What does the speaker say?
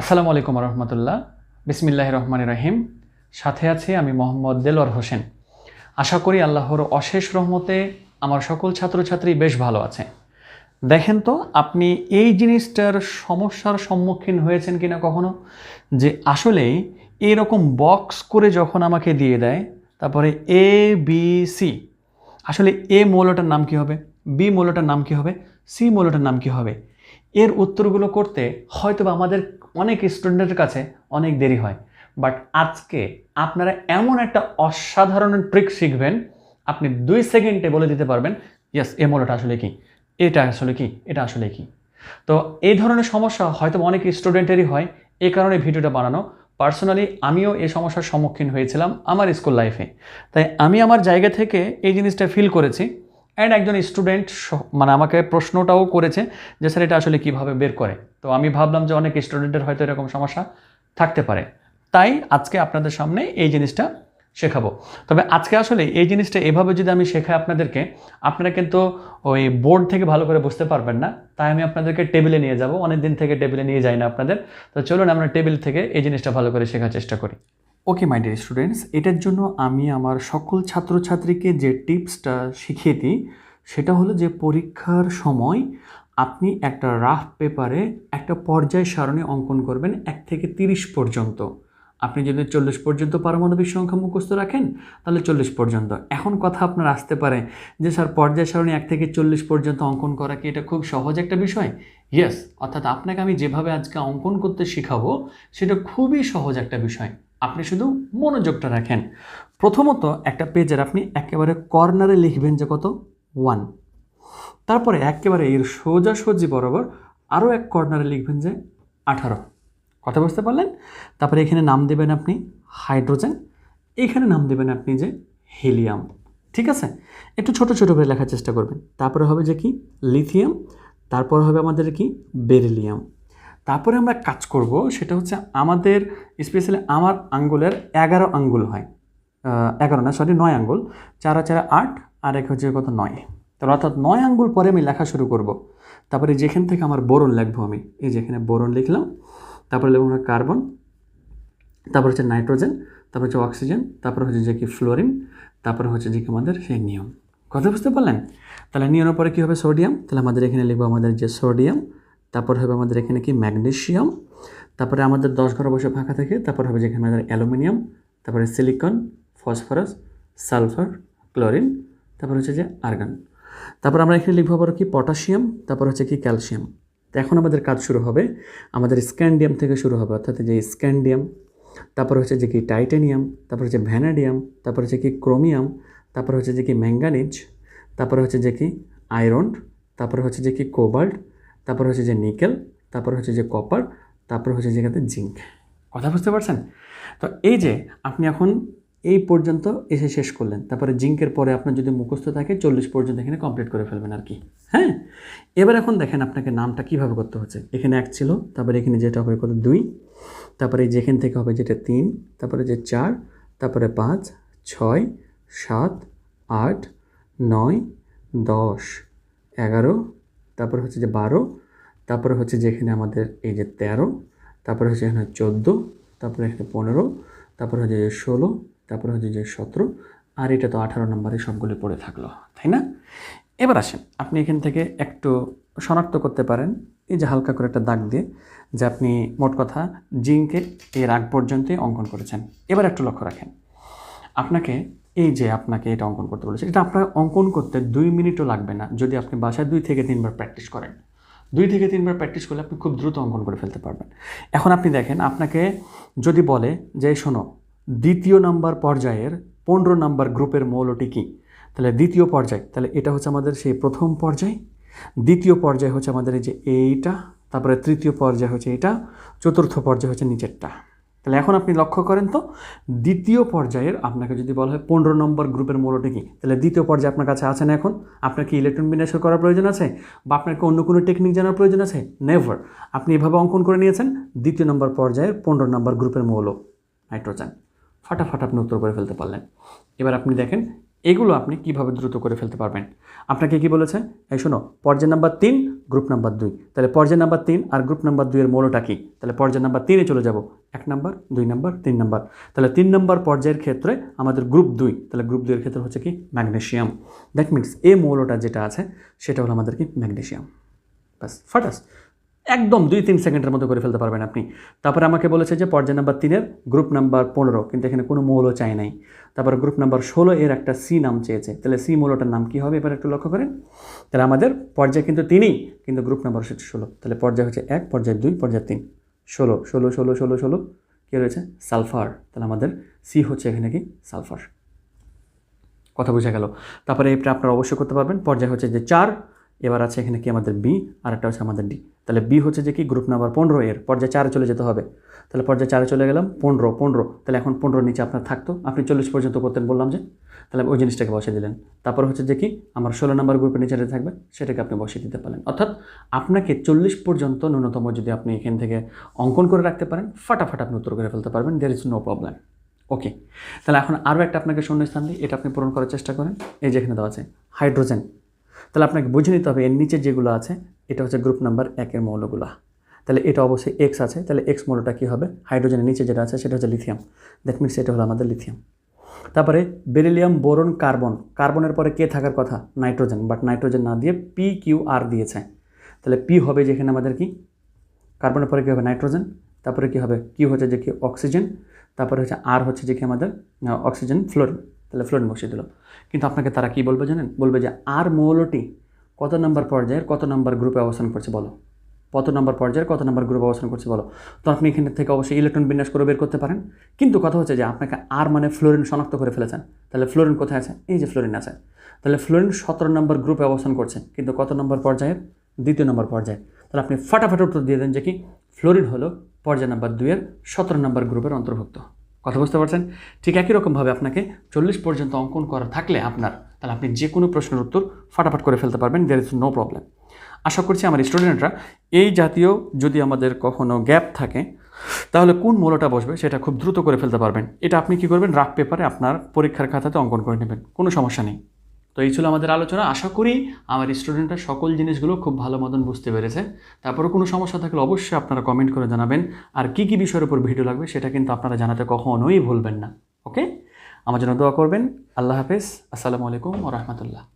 আসসালামু আলাইকুম রহমতুল্লাহ বিসমিল্লাহ রহমান রহিম। সাথে আছে আমি মোহাম্মদ দেলোয়ার হোসেন। আশা করি আল্লাহর অশেষ রহমতে আমার সকল ছাত্রছাত্রী বেশ ভালো আছে। দেখেন তো, আপনি এই জিনিসটার সমস্যার সম্মুখীন হয়েছেন কিনা কখনো? যে আসলেই এরকম বক্স করে যখন আমাকে দিয়ে দেয়, তারপরে এ বি সি আসলে এ মৌলটার নাম কি হবে? বি মৌলটার নাম কি হবে? সি মৌলটার নাম কি হবে? এর উত্তরগুলো করতে হয়তো আমাদের অনেক স্টুডেন্টের কাছে অনেক দেরি হয়। বাট আজকে আপনারা এমন একটা অসাধারণ ট্রিক শিখবেন, আপনি দুই সেকেন্ডে বলে দিতে পারবেন ইয়েস এ মৌলটা আসলে কি? এটা আসলে কি? এটা আসলে কি? তো এই ধরনের সমস্যা হয়তো অনেক স্টুডেন্টেরই হয় এই কারণে ভিডিওটা বানানো। পার্সোনালি আমিও এই সমস্যার সম্মুখীন হয়েছিলাম আমার স্কুল লাইফে তাই আমি আমার জায়গা থেকে এই জিনিসটা ফিল করেছি। অ্যান্ড একজন স্টুডেন্ট মানে আমাকে প্রশ্নটাও করেছে যে, স্যার, এটা আসলে কীভাবে বের করে? তো আমি ভাবলাম যে অনেক স্টুডেন্টের হয়তো এরকম সমস্যা থাকতে পারে। তাই আজকে আপনাদের সামনে এই জিনিসটা শেখাবো। তবে আজকে আসলে এই জিনিসটা এভাবে যদি আমি শেখাই আপনাদেরকে, আপনারা কিন্তু ওই বোর্ড থেকে ভালো করে বুঝতে পারবেন না। তাই আমি আপনাদেরকে টেবিলে নিয়ে যাব। অনেক দিন থেকে টেবিলে নিয়ে যাই না আপনাদের। তো চলুন আমরা টেবিল থেকে এই জিনিসটা ভালো করে শেখার চেষ্টা করি। ওকে মাই ডিয়ার স্টুডেন্টস এটার জন্য আমি আমার সকল ছাত্রছাত্রীকে যে টিপসটা শিখিয়ে দিই, সেটা হলো যে পরীক্ষার সময় আপনি একটা রাফ পেপারে একটা পর্যায় সারণী অঙ্কন করবেন এক থেকে তিরিশ পর্যন্ত। আপনি যদি চল্লিশ পর্যন্ত পারমাণবিক সংখ্যা মুখস্থ রাখেন, তাহলে চল্লিশ পর্যন্ত। এখন কথা আপনার আসতে পারে যে, স্যার, পর্যায় সারণী এক থেকে চল্লিশ পর্যন্ত অঙ্কন করা কি এটা খুব সহজ একটা বিষয়? ইয়েস অর্থাৎ আপনাকে আমি যেভাবে আজকে অঙ্কন করতে শেখাবো, সেটা খুবই সহজ একটা বিষয়। আপনি শুধু মনোযোগটা রাখেন। প্রথমত একটা পেজের আপনি একেবারে কর্নারে লিখবেন যে কত? ওয়ান তারপরে একেবারে এর সোজাসুজি বরাবর আরও এক কর্নারে লিখবেন যে আঠারো। কথা বুঝতে পারলেন? তারপরে এখানে নাম দেবেন আপনি হাইড্রোজেন এখানে নাম দেবেন আপনি যে হিলিয়াম ঠিক আছে? একটু ছোট ছোট করে লেখার চেষ্টা করবেন। তারপরে হবে যে কি? লিথিয়াম তারপর হবে আমাদের কি? বেরিলিয়াম তারপরে আমরা কাজ করব, সেটা হচ্ছে আমাদের স্পেশালি আমার আঙ্গুলের এগারো আঙ্গুল হয়। এগারো না সরি নয় আঙ্গুল। চারা চারা, আট, আর এক হচ্ছে কত? নয়। তাহলে অর্থাৎ নয় আঙ্গুল পরে আমি লেখা শুরু করব। তারপরে যেখান থেকে আমার বোরন লিখব আমি, এই যেখানে বোরন লিখলাম, তারপরে লিখব আমরা কার্বন, তারপর হচ্ছে নাইট্রোজেন, তারপর হচ্ছে অক্সিজেন, তারপর হচ্ছে যে কি ফ্লোরিন, তারপর হচ্ছে যে কি আমাদের সেই নিয়ম। কথা বুঝতে পারলেন? তাহলে নিয়মের পরে কী হবে? সোডিয়াম। তাহলে আমাদের এখানে লিখব আমাদের যে সোডিয়াম তারপর হবে আমাদের এখানে কি? ম্যাগনেশিয়াম। তারপরে আমাদের দশ ঘর অবশ্যই ফাঁকা থাকে। তারপর হবে যেখানে আমাদের অ্যালুমিনিয়াম। তারপরে সিলিকন, ফসফরাস, সালফার, ক্লোরিন। তারপর হচ্ছে যে আর্গান। তারপর আমরা এখানে লিখব আবার কি? পটাশিয়াম। তারপর হচ্ছে কি? ক্যালসিয়াম। তো এখন আমাদের কাজ শুরু হবে। আমাদের স্ক্যান্ডিয়াম থেকে শুরু হবে। অর্থাৎ যে স্ক্যান্ডিয়াম, তারপর হচ্ছে যে কি? টাইটেনিয়াম, তারপর হচ্ছে ভ্যানাডিয়াম, তারপর হচ্ছে কি? ক্রোমিয়াম, তারপর হচ্ছে যে কি? ম্যাঙ্গানিজ, তারপর হচ্ছে যে কি? আয়রন, তারপর হচ্ছে যে কি? কোবাল্ট তারপর হচ্ছে যে নিকেল, তারপর হচ্ছে যে কপার, তারপর হচ্ছে যে এখানে জিঙ্ক। কথা বুঝতে পারছেন? তো এই যে আপনি এখন এই পর্যন্ত এসে শেষ করলেন, তারপরে জিঙ্কের পরে আপনার যদি মুখস্থ থাকে, চল্লিশ পর্যন্ত এখানে কমপ্লিট করে ফেলবেন আর কি। হ্যাঁ? এবার এখন দেখেন আপনাকে নামটা কীভাবে করতে হচ্ছে। এখানে এক ছিল, তারপরে এখানে যেটা হবে কত? দুই। তারপরে যেখান থেকে হবে যেটা তিন, তারপরে যে চার, তারপরে পাঁচ, ছয়, সাত, আট, নয়, দশ, এগারো তারপরে হচ্ছে যে বারো, তারপরে হচ্ছে যে এখানে আমাদের এই যে তেরো, তারপরে হচ্ছে এখানে চোদ্দ, তারপরে এখানে পনেরো, তারপরে হচ্ছে যে ষোলো, তারপরে হচ্ছে যে সতেরো, আর এটা তো আঠারো নম্বরে সবগুলি পড়ে থাকল, তাই না? এবার আসেন, আপনি এখান থেকে একটু শনাক্ত করতে পারেন, এই যে হালকা করে একটা দাগ দিয়ে, যে আপনি মোট কথা জিঙ্কে এর আগ পর্যন্তই অঙ্কন করেছেন। এবার একটু লক্ষ্য রাখেন, আপনাকে এই যে আপনাকে এটা অঙ্কন করতে বলেছে, এটা আপনার অঙ্কন করতে দুই মিনিটও লাগবে না যদি আপনি বাসায় দুই থেকে তিনবার প্র্যাকটিস করেন। দুই থেকে তিনবার প্র্যাকটিস করলে আপনি খুব দ্রুত অঙ্কন করে ফেলতে পারবেন। এখন আপনি দেখেন, আপনাকে যদি বলে যে শোনো, দ্বিতীয় নাম্বার পর্যায়ের পনেরো নাম্বার গ্রুপের মৌলটি কী? তাহলে দ্বিতীয় পর্যায়, তাহলে এটা হচ্ছে আমাদের সেই প্রথম পর্যায়। দ্বিতীয় পর্যায় হচ্ছে আমাদের এই যে এইটা, তারপরে তৃতীয় পর্যায় হচ্ছে এটা, চতুর্থ পর্যায় হচ্ছে নিচেরটা। তাহলে এখন আপনি লক্ষ্য করেন তো, দ্বিতীয় পর্যায়ের আপনাকে যদি বলা হয় পনেরো নম্বর গ্রুপের মূলটি কি? তাহলে দ্বিতীয় পর্যায়ে আপনার কাছে আছে না এখন? আপনার কি ইলেকট্রন বিন্যাস করার প্রয়োজন আছে? বা আপনার কি অন্য কোনো টেকনিক জানার প্রয়োজন আছে? নেভার আপনি এভাবে অঙ্কন করে নিয়েছেন, দ্বিতীয় নম্বর পর্যায়ের পনেরো নম্বর গ্রুপের মৌল নাইট্রোজেন ফাটাফাট আপনি উত্তর করে ফেলতে পারলেন। এবার আপনি দেখেন, এগুলো আপনি কীভাবে দ্রুত করে ফেলতে পারবেন? আপনাকে কি বলেছে? এই শোনো, পর্যায় নাম্বার তিন গ্রুপ নাম্বার দুই। তাহলে পর্যায় নাম্বার তিন আর গ্রুপ নাম্বার দুইয়ের মৌলটা কী? তাহলে পর্যায় নাম্বার তিনে চলে যাব। এক নাম্বার, দুই নাম্বার, তিন নাম্বার। তাহলে তিন নম্বর পর্যায়ের ক্ষেত্রে আমাদের গ্রুপ দুই, তাহলে গ্রুপ দুইয়ের ক্ষেত্রে হচ্ছে কি? ম্যাগনেশিয়াম দ্যাট মিনস এ মৌলটা যেটা আছে, সেটা হলো আমাদের কি? ম্যাগনেশিয়াম ব্যাস, ফাটাস। একদম দুই তিন সেকেন্ডের মতো করে ফেলতে পারবেন আপনি। তারপরে আমাকে বলেছে যে পর্যায় নাম্বার তিনের গ্রুপ নাম্বার পনেরো, কিন্তু এখানে কোনো মৌল চাই নাই। তারপর গ্রুপ নাম্বার ষোলো এর একটা সি নাম চেয়েছে। তাহলে সি মৌলটার নাম কী হবে এবার একটু লক্ষ্য করেন? তাহলে আমাদের পর্যায় কিন্তু তিনই, কিন্তু গ্রুপ নাম্বার হচ্ছে ষোলো। তাহলে পর্যায় হচ্ছে এক, পর্যায় দুই, পর্যায় তিন। ষোলো ষোলো ষোলো ষোলো ষোলো, কী রয়েছে? সালফার। তাহলে আমাদের সি হচ্ছে এখানে কি? সালফার। কথা বোঝা গেল। তারপরে এটা আপনারা অবশ্যই করতে পারবেন। পর্যায় হচ্ছে যে চার, এবার আছে এখানে কি আমাদের বি আর একটা হচ্ছে আমাদের ডি। তাহলে বি হচ্ছে যে কি? গ্রুপ নাম্বার পনেরো এর পর্যায়ে চারে চলে যেতে হবে। তাহলে পর্যায়ে চারে চলে গেলাম, পনেরো পনেরো। তাহলে এখন পনেরো নিচে আপনার থাকতো। আপনি চল্লিশ পর্যন্ত করতেন বললাম যে। তাহলে ওই জিনিসটাকে বসিয়ে দিলেন। তারপর হচ্ছে যে কি? আমার ষোলো নাম্বার গ্রুপের নিচে থাকবে, সেটাকে আপনি বসিয়ে দিতে পারেন। অর্থাৎ আপনাকে চল্লিশ পর্যন্ত ন্যূনতম যদি আপনি এখান থেকে অঙ্কন করে রাখতে পারেন, ফাটাফাট আপনি উত্তর করে ফেলতে পারবেন। There is no problem okay তাহলে এখন আরও একটা আপনাকে শূন্যস্থান দিই। এটা আপনি পূরণ করার চেষ্টা করেন। এই যেখানে দেওয়া আছে হাইড্রোজেন তাহলে আপনাকে বুঝে নিতে হবে, এর নিচে যেগুলো আছে, এটা হচ্ছে গ্রুপ নাম্বার একের মৌলগুলো। তাহলে এটা অবশ্যই এক্স আছে, তাহলে এক্স মৌলটা কী হবে? হাইড্রোজেনের নিচে যেটা আছে, সেটা হচ্ছে লিথিয়াম দ্যাট মিনস এটা হলো আমাদের লিথিয়াম তারপরে বেরিলিয়াম বোরন কার্বন কার্বনের পরে কে থাকার কথা? নাইট্রোজেন বাট নাইট্রোজেন না দিয়ে পি কিউ আর দিয়েছে। তাহলে পি হবে যেখানে আমাদের কি? কার্বনের পরে কী হবে? নাইট্রোজেন তারপরে কী হবে? কিউ হচ্ছে যে কি? অক্সিজেন তারপরে হচ্ছে আর হচ্ছে যে কি আমাদের? অক্সিজেন ফ্লোরিন তাহলে ফ্লোরিন বসিয়ে দিল। কিন্তু আপনাকে তারা কি বলবে জানেন? বলবে যে, আর মৌলটি কত নম্বর পর্যায়ের, কত নম্বর গ্রুপে অবস্থান করছে বলো? কত নম্বর পর্যায়ের, কত নম্বর গ্রুপে অবস্থান করছে বলো? তো আপনি এখান থেকে অবশ্যই ইলেকট্রন বিন্যাস করে বের করতে পারেন। কিন্তু কথা হচ্ছে যে, আপনাকে আর মানে ফ্লোরিন শনাক্ত করে ফেলেছেন। তাহলে ফ্লোরিন কোথায় আছে? এই যে ফ্লোরিন আছে। তাহলে ফ্লোরিন সতেরো নম্বর গ্রুপে অবস্থান করছে, কিন্তু কত নম্বর পর্যায়ের? দ্বিতীয় নম্বর পর্যায়ে তাহলে আপনি ফাটাফাট উত্তর দিয়ে দেন যে কি, ফ্লোরিন হলো পর্যায় নম্বর দুইয়ের সতেরো নম্বর গ্রুপের অন্তর্ভুক্ত। কথা বুঝতে পারছেন? ঠিক একই রকমভাবে আপনাকে চল্লিশ পর্যন্ত অঙ্কন করা থাকলে আপনার, তাহলে আপনি যে কোনো প্রশ্নের উত্তর ফাটাফাট করে ফেলতে পারবেন দেয়ার ইজ নো প্রবলেম আশা করছি আমার স্টুডেন্টরা এই জাতীয় যদি আমাদের কখনো গ্যাপ থাকে, তাহলে কোন মূলটা বসবে সেটা খুব দ্রুত করে ফেলতে পারবেন। এটা আপনি কি করবেন? রাফ পেপারে আপনার পরীক্ষার খাতাতে অঙ্কন করে নেবেন, কোনো সমস্যা নেই। তো এই ছিল আমাদের আলোচনা। আশা করি আমার স্টুডেন্টরা সকল জিনিসগুলো খুব ভালো মতন বুঝতে পেরেছে। তারপরে কোনো সমস্যা থাকলে অবশ্যই আপনারা কমেন্ট করে জানাবেন। আর কী কী বিষয়ের উপর ভিডিও লাগবে সেটা কিন্তু আপনারা জানাতে কখনোই ভুলবেন না। ওকে? আমার জন্য দোয়া করবেন। আল্লাহ হাফেজ। আসসালামু আলাইকুম ও রহমতুল্লাহ।